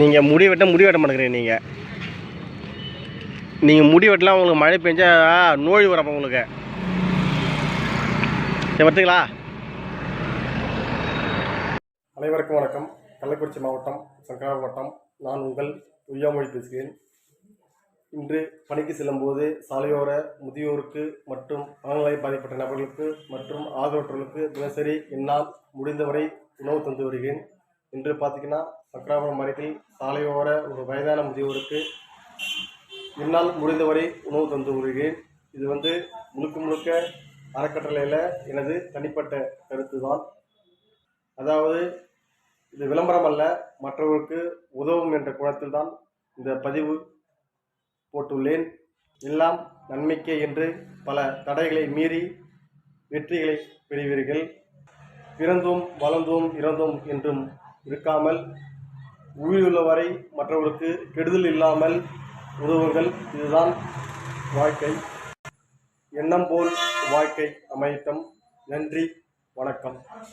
நீங்கள் முடி வெட்ட முடி வெட்ட மாட்டேங்கிறீங்க நீங்கள் நீங்கள் முடி வெட்டலாம் உங்களுக்கு மழை பெஞ்சா நோய் வரப்போ உங்களுக்கு. சரி அனைவருக்கும் வணக்கம். கள்ளக்குறிச்சி மாவட்டம் சங்கரா வட்டம். நான் உங்கள் உய்யாமொழி பேசுகிறேன். இன்று பணிக்கு செல்லும்போது சாலையோர முதியோருக்கு மற்றும் மனநிலை பாதிக்கப்பட்ட நபர்களுக்கு மற்றும் ஆதரவற்றவர்களுக்கு தினசரி என்னால் முடிந்தவரை உணவு தந்து வருகிறேன். இன்று பார்த்தீங்கன்னா சக்கராபுரம் அருகில் சாலையோர ஒரு வயதான முதியோருக்கு என்னால் முடிந்தவரை உணவு தந்து வருகிறேன். இது வந்து முழுக்க முழுக்க அறக்கட்டளையில் எனது தனிப்பட்ட கருத்து தான் அதாவது இது விளம்பரம் அல்ல மற்றவர்களுக்கு உதவும் என்ற குணத்தில் தான் இந்த பதிவு போட்டுள்ளேன். எல்லாம் நன்மைக்கே என்று பல தடைகளை மீறி வெற்றிகளை பெறுவீர்கள். பிறந்தோம் வளர்ந்தோம் இறந்தோம் என்றும் இருக்காமல் உயிருள்ளவரை மற்றவர்களுக்கு கெடுதல் இல்லாமல் உதவுங்கள். இதுதான் வாழ்க்கை. எண்ணம் போல் வாழ்க்கை அமையட்டும். நன்றி வணக்கம்.